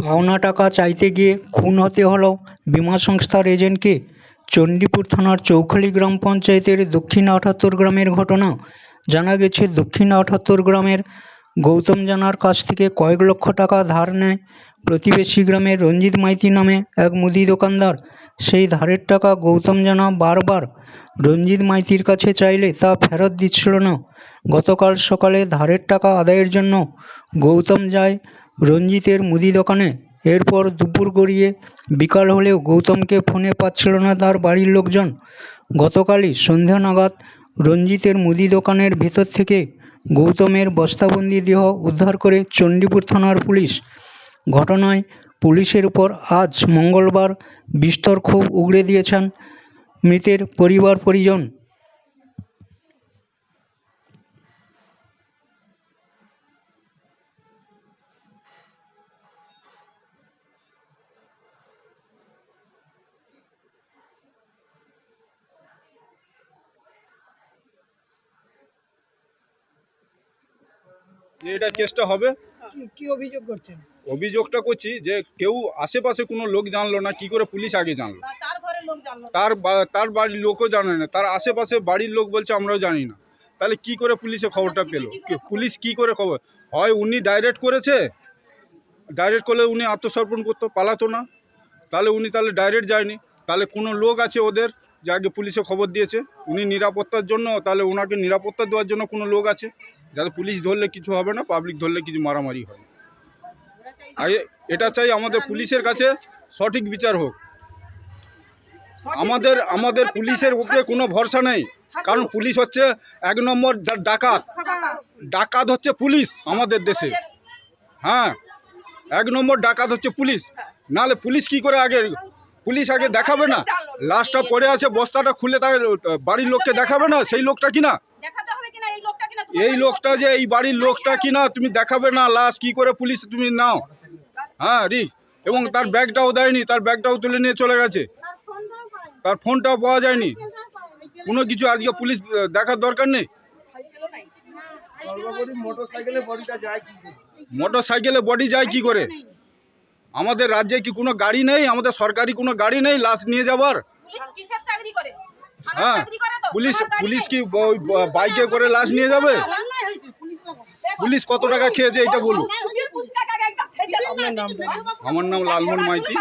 পাওনা টাকা চাইতে গিয়ে খুন হতে হলো বীমা সংস্থার এজেন্টকে। চণ্ডীপুর থানার চৌখালি গ্রাম পঞ্চায়েতের দক্ষিণ আঠাত্তর গ্রামের ঘটনা জানা গেছে। দক্ষিণ আঠাত্তর গ্রামের গৌতম জানার কাছ থেকে কয়েক লক্ষ টাকা ধার নেয় প্রতিবেশী গ্রামের রঞ্জিত মাইতি নামে এক মুদি দোকানদার। সেই ধারের টাকা গৌতম জানা বারবার রঞ্জিত মাইতির কাছে চাইলে তা ফেরত দিচ্ছিল না। গতকাল সকালে ধারের টাকা আদায়ের জন্য গৌতম যায় রঞ্জিতের মুদি দোকানে। এরপর দুপুর গড়িয়ে বিকাল হলেও গৌতমকে ফোনে পাচ্ছিল না তার বাড়ির লোকজন। গতকালই সন্ধ্যা নাগাদ রঞ্জিতের মুদি দোকানের ভেতর থেকে গৌতমের বস্তাবন্দি দেহ উদ্ধার করে চণ্ডীপুর থানার পুলিশ। ঘটনায় পুলিশের উপর আজ মঙ্গলবার বিস্তর ক্ষোভ উগরে দিয়েছেন মৃতের পরিবার পরিজন যে এটা কেসটা হবে। কি- অভিযোগ করছেন? অভিযোগটা করছি যে কেউ আশেপাশে কোনো লোক জানলো না কি করে পুলিশ আগে জানলো? তার তার বাড়ির লোকও জানে না তার আশেপাশে বাড়ির লোক বলছে আমরাও জানি না। তাহলে কি করে পুলিশে খবরটা পেল? পুলিশ কি করে খবর? হয় উনি ডাইরেক্ট করেছে? ডাইরেক্ট করলে উনি আত্মসমর্পণ করতো পালাতো না। তাহলে উনি তাহলে ডাইরেক্ট যায়নি। তাহলে কোনো লোক আছে ওদের? যে আগে পুলিশে খবর দিয়েছে, উনি নিরাপত্তার জন্য, তাহলে ওনাকে নিরাপত্তা দেওয়ার জন্য কোনো লোক আছে? যাতে পুলিশ ধরলে কিছু হবে না পাবলিক ধরলে কিছু মারামারি হয়। আর এটা চাই আমাদের পুলিশের কাছে সঠিক বিচার হোক। আমাদের আমাদের পুলিশের উপরে কোনো ভরসা নেই। কারণ পুলিশ হচ্ছে এক নম্বর ডাকাত। ডাকাত হচ্ছে পুলিশ আমাদের দেশে। হ্যাঁ এক নম্বর ডাকাত হচ্ছে পুলিশ। নাহলে পুলিশ কি করে আগে পুলিশ আগে দেখাবে না। লাশটা পড়ে আছে বস্তাটা খুলে তার বাড়ির লোককে দেখাবে না সেই লোকটা কিনা? দেখাতে এই লোকটা কিনা? এই লোকটা যে এই বাড়ির লোকটা কিনা? তুমি দেখাবে না লাশ কি করে পুলিশ তুমি নাও? হ্যাঁ রিক। এবং তার ব্যাগটাও দেয়নি তার ব্যাগটাও তুলে নিয়ে চলে গেছে। তার ফোনটাও পাওয়া যায়নি। কোনো কিছু আজকে পুলিশ দেখার দরকার নেই? মোটর সাইকেলে বডি যায় কি করে? আমাদের রাজ্যে কি কোনো গাড়ি নেই? আমাদের সরকারি কোনো গাড়ি নেই? লাশ নিয়ে যাবার হ্যাঁ পুলিশ পুলিশ কি বাইকে করে লাশ নিয়ে যাবে? পুলিশ কত টাকা খেয়েছে এটা বলুন। আমার নাম লালমোহন মাইতি।